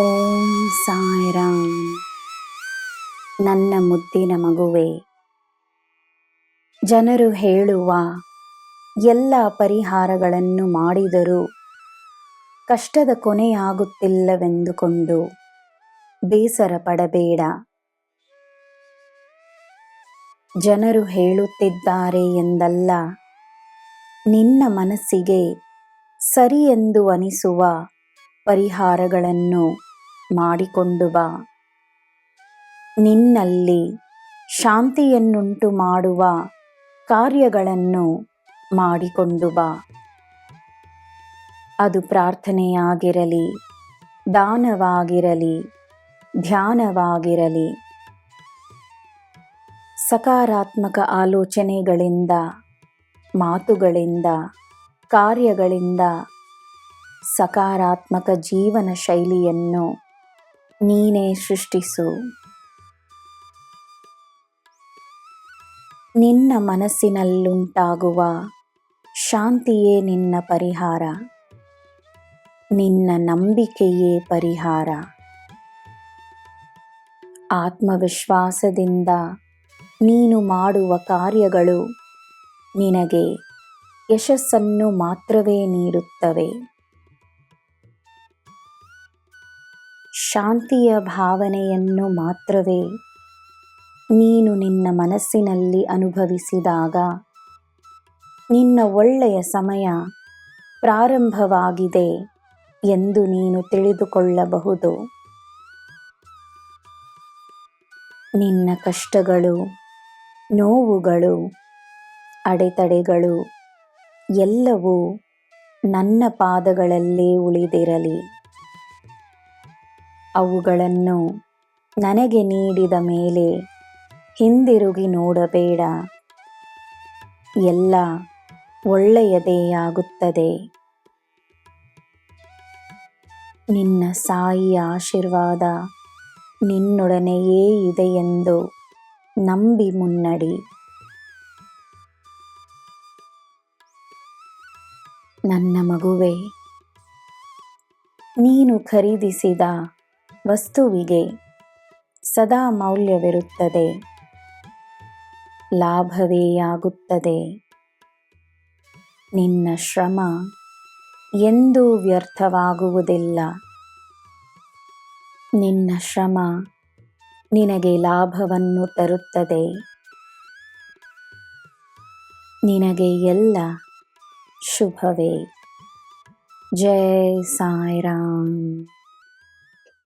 ಓಂ ಸಾಯಿರಾಮ್. ನನ್ನ ಮುದ್ದಿನ ಮಗುವೆ, ಜನರು ಹೇಳುವ ಎಲ್ಲ ಪರಿಹಾರಗಳನ್ನು ಮಾಡಿದರೂ ಕಷ್ಟದ ಕೊನೆಯಾಗುತ್ತಿಲ್ಲವೆಂದುಕೊಂಡು ಬೇಸರ ಪಡಬೇಡ. ಜನರು ಹೇಳುತ್ತಿದ್ದಾರೆ ಎಂದಲ್ಲ, ನಿನ್ನ ಮನಸ್ಸಿಗೆ ಸರಿ ಎಂದು ಅನಿಸುವ ಪರಿಹಾರಗಳನ್ನು ಮಾಡಿಕೊಂಡು ಬಾ. ನಿನ್ನಲ್ಲಿ ಶಾಂತಿಯನ್ನುಂಟು ಮಾಡುವ ಕಾರ್ಯಗಳನ್ನು ಮಾಡಿಕೊಂಡು ಬಾ. ಅದು ಪ್ರಾರ್ಥನೆಯಾಗಿರಲಿ, ದಾನವಾಗಿರಲಿ, ಧ್ಯಾನವಾಗಿರಲಿ. ಸಕಾರಾತ್ಮಕ ಆಲೋಚನೆಗಳಿಂದ, ಮಾತುಗಳಿಂದ, ಕಾರ್ಯಗಳಿಂದ ಸಕಾರಾತ್ಮಕ ಜೀವನ ಶೈಲಿಯನ್ನು ನೀನೇ ಸೃಷ್ಟಿಸು. ನಿನ್ನ ಮನಸ್ಸಿನಲ್ಲುಂಟಾಗುವ ಶಾಂತಿಯೇ ನಿನ್ನ ಪರಿಹಾರ. ನಿನ್ನ ನಂಬಿಕೆಯೇ ಪರಿಹಾರ. ಆತ್ಮವಿಶ್ವಾಸದಿಂದ ನೀನು ಮಾಡುವ ಕಾರ್ಯಗಳು ನಿನಗೆ ಯಶಸ್ಸನ್ನು ಮಾತ್ರವೇ ನೀಡುತ್ತವೆ. ಶಾಂತಿಯ ಭಾವನೆಯನ್ನು ಮಾತ್ರವೇ ನೀನು ನಿನ್ನ ಮನಸ್ಸಿನಲ್ಲಿ ಅನುಭವಿಸಿದಾಗ ನಿನ್ನ ಒಳ್ಳೆಯ ಸಮಯ ಪ್ರಾರಂಭವಾಗಿದೆ ಎಂದು ನೀನು ತಿಳಿದುಕೊಳ್ಳಬಹುದು. ನಿನ್ನ ಕಷ್ಟಗಳು, ನೋವುಗಳು, ಅಡೆತಡೆಗಳು ಎಲ್ಲವೂ ನನ್ನ ಪಾದಗಳಲ್ಲೇ ಉಳಿದಿರಲಿ. ಅವುಗಳನ್ನು ನನಗೆ ನೀಡಿದ ಮೇಲೆ ಹಿಂದಿರುಗಿ ನೋಡಬೇಡ. ಎಲ್ಲ ಒಳ್ಳೆಯದೇ ಆಗುತ್ತದೆ ನಿನ್ನ ಸಾಯಿಯ ಆಶೀರ್ವಾದ ನಿನ್ನೊಡನೆಯೇ ಇದೆ ಎಂದು ನಂಬಿ ಮುನ್ನಡಿ. ನನ್ನ ಮಗುವೆ, ನೀನು ಖರೀದಿಸಿದ ವಸ್ತುವಿಗೆ ಸದಾ ಮೌಲ್ಯವಿರುತ್ತದೆ. ಲಾಭವೇ ಆಗುತ್ತದೆ ನಿನ್ನ ಶ್ರಮ ಎಂದೂ ವ್ಯರ್ಥವಾಗುವುದಿಲ್ಲ. ನಿನ್ನ ಶ್ರಮ ನಿನಗೆ ಲಾಭವನ್ನು ತರುತ್ತದೆ. ನಿನಗೆ ಎಲ್ಲ ಶುಭವೇ. ಜಯ ಸಾಯಿರಾಮ್.